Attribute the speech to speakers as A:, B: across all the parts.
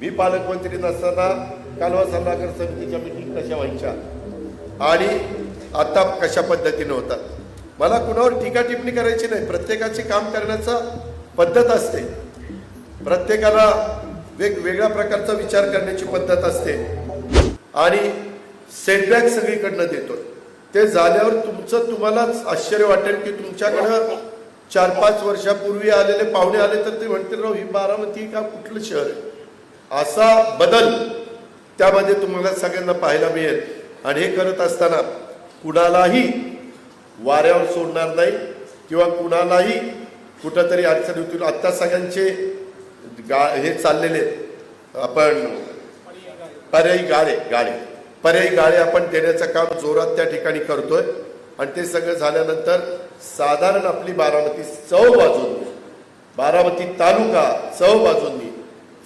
A: मी पालकमंत्री नसताना कालवा सल्लागार समितीच्या मिटिंग कशा व्हायच्या? आणि आता कशा पद्धतीने होतात? मला कुणावर टीका टिप्पणी करायची नाही. प्रत्येकाचे काम करण्याचा पद्धत असते. प्रत्येकाला वेगवेगळ्या प्रकारचा विचार करण्याची पद्धत असते. आणि सेटबॅक सगळीकडनं देतो. ते झाल्यावर तुमचं तुम्हालाच आश्चर्य वाटेल की तुमच्याकडं चार पाच वर्षापूर्वी आलेले पाहुणे आले तर ते म्हणतील राव ही बारामती का कुठलं शहर आहे? असा बदल त्यामध्ये तुम्हाला सगळ्यांना पाहायला मिळेल. आणि हे करत असताना कुणालाही वाऱ्यावर सोडणार नाही किंवा कुणालाही कुठंतरी अडचण होतील आत्ता सगळ्यांचे गा हे चाललेले आहेत. आपण पर्यायी गाळे गाळे. पर्यायी गाळे आपण देण्याचं काम जोरात त्या ठिकाणी करतोय. आणि ते सगळं झाल्यानंतर साधारण आपली बारामती चव बाजून बारामती तालुका चव बाजून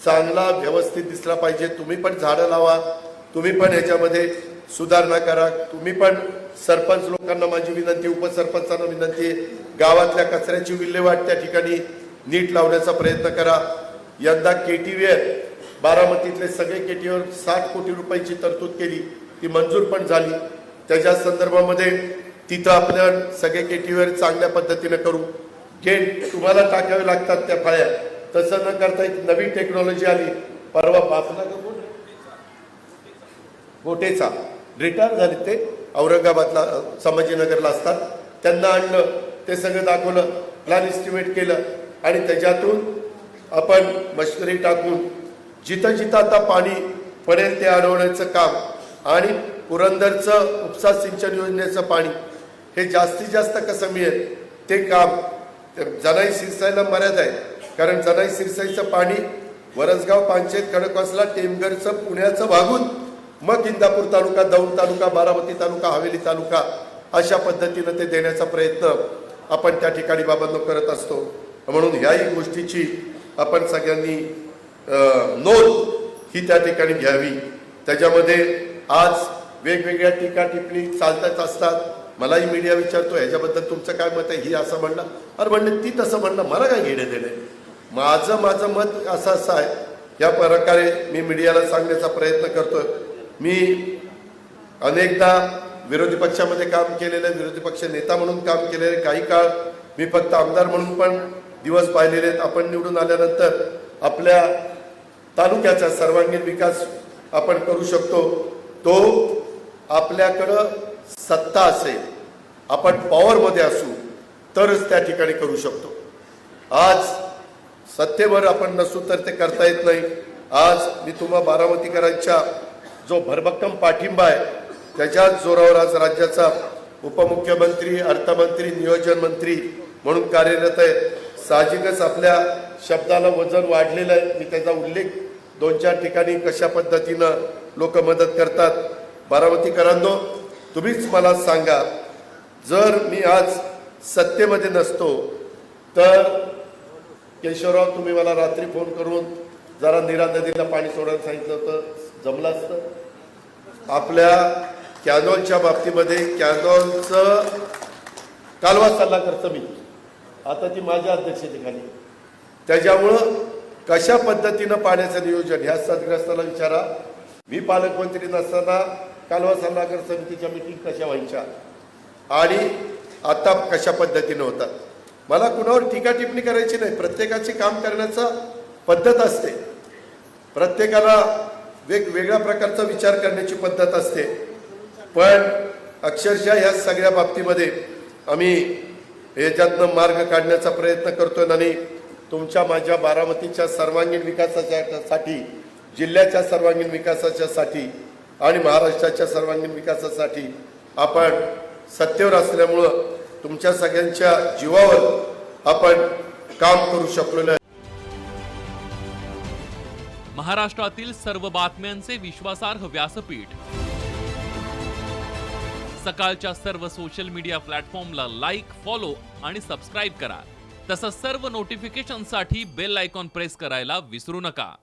A: चांगला व्यवस्थित दिसला पाहिजे. तुम्ही पण झाडं लावा. तुम्ही पण ह्याच्यामध्ये सुधारणा करा. तुम्ही पण सरपंच लोकांना माझी विनंती उपसरपंचांना विनंती गावातल्या कचऱ्याची विल्हेवाट त्या ठिकाणी नीट लावण्याचा प्रयत्न करा. यंदा केटीवेअर बारामतीतले सगळे केटीवर साठ कोटी रुपयाची तरतूद केली. ती मंजूर पण झाली. त्याच्या संदर्भामध्ये तिथं आपल्या सगळे केटीवेअर चांगल्या पद्धतीने करू. गेट तुम्हाला टाकावे लागतात त्या फळ्या. तसं न करता एक नवीन टेक्नॉलॉजी आली. परवा बापला का कोण? गोटेचा रिटायर झाले ते. औरंगाबादला संभाजीनगरला असतात. त्यांना आणलं. ते सगळं दाखवलं. प्लॅन इस्टिमेट केलं. आणि त्याच्यातून आपण मशिनरी टाकून जिथं जिथं आता पाणी पडेल ते अडवण्याचं काम आणि पुरंदरचं उपसा सिंचन योजनेचं पाणी हे जास्तीत जास्त कसं मिळेल ते काम ते जनाई मर्यादा आहे. कारण जनाई सिरसाईचं पाणी वरसगाव पांचेत खडकवासला टेमघरचं पुण्याचं भागून मग इंदापूर तालुका दौंड तालुका बारामती तालुका हवेली तालुका अशा पद्धतीनं ते देण्याचा प्रयत्न आपण त्या ठिकाणी बाबांनो करत असतो. म्हणून ह्याही गोष्टीची आपण सगळ्यांनी नोंद ही त्या ठिकाणी घ्यावी. त्याच्यामध्ये आज वेगवेगळ्या टीका टिप्पणी चालतच असतात. मलाही मीडिया विचारतो ह्याच्याबद्दल तुमचं काय मत आहे? ही असं म्हणलं अरे म्हणलं ती तसं म्हणलं मला काय घेणे देणे माझं माझं मत असं असं आहे. या प्रकारे मी मीडियाला सांगण्याचा प्रयत्न करतो मी अनेकदा विरोधी पक्षामध्ये काम केलेलं आहे विरोधी पक्ष नेता म्हणून काम केलेलं आहे काही काळ मी फक्त आमदार म्हणून पण दिवस पाहिलेले आहेत. आपण निवडून आल्यानंतर आपल्या तालुक्याचा सर्वांगीण विकास आपण करू शकतो. तो आपल्याकडं सत्ता असेल आपण पॉवरमध्ये असू तरच त्या ठिकाणी करू शकतो. आज सत्तेवर आपण नसू तर ते करता येत नाही. आज मी तुम्हा बारामतीकरांच्या जो भरभक्कम पाठिंबा आहे त्याच्याच जोरावर आज राज्याचा उपमुख्यमंत्री अर्थमंत्री नियोजन मंत्री म्हणून कार्यरत आहे. साहजिकच आपल्या शब्दाला वजन वाढलेलं आहे. मी त्याचा उल्लेख दोन चार ठिकाणी कशा पद्धतीनं लोक मदत करतात. बारामतीकरांनो तुम्हीच मला सांगा जर मी आज सत्तेमध्ये नसतो तर केशवराव तुम्ही मला रात्री फोन करून जरा नीरा नदीला पाणी सोडायला सांगितलं होतं. जमलं असतं. आपल्या कॅनॉलच्या बाबतीमध्ये कॅनॉलचं कालवा सल्लागार समिती आता ती माझ्या अध्यक्षतेखाली त्याच्यामुळं कशा पद्धतीनं पाण्याचं नियोजन ह्या सदग्रस्ताला विचारा. मी पालकमंत्री नसताना कालवा सल्लागार समितीच्या मिटिंग कशा व्हायच्या आणि आता कशा पद्धतीनं होतात. मला कुणावर टीका टिप्पणी करायची नाही. प्रत्येकाचे काम करण्याचा पद्धत असते. प्रत्येकाला वेगवेगळ्या प्रकारचा विचार करण्याची पद्धत असते. पण अक्षरशः ह्या सगळ्या बाबतीमध्ये आम्ही याच्यातनं मार्ग काढण्याचा प्रयत्न करतोय. आणि तुमच्या माझ्या बारामतीच्या सर्वांगीण विकासाच्यासाठी जिल्ह्याच्या सर्वांगीण विकासाच्यासाठी आणि महाराष्ट्राच्या सर्वांगीण विकासासाठी आपण सत्तेवर असल्यामुळं तुमच्या सगळ्यांच्या जीवावर आपण काम करू शकलेलो
B: महाराष्ट्रातील सर्व बातम्यांचे विश्वासार्ह व्यासपीठ. सकाळच्या सर्व सोशल मीडिया प्लॅटफॉर्मला लाईक फॉलो आणि सबस्क्राईब करा. तसंच सर्व नोटिफिकेशनसाठी बेल आयकॉन प्रेस करायला विसरू नका.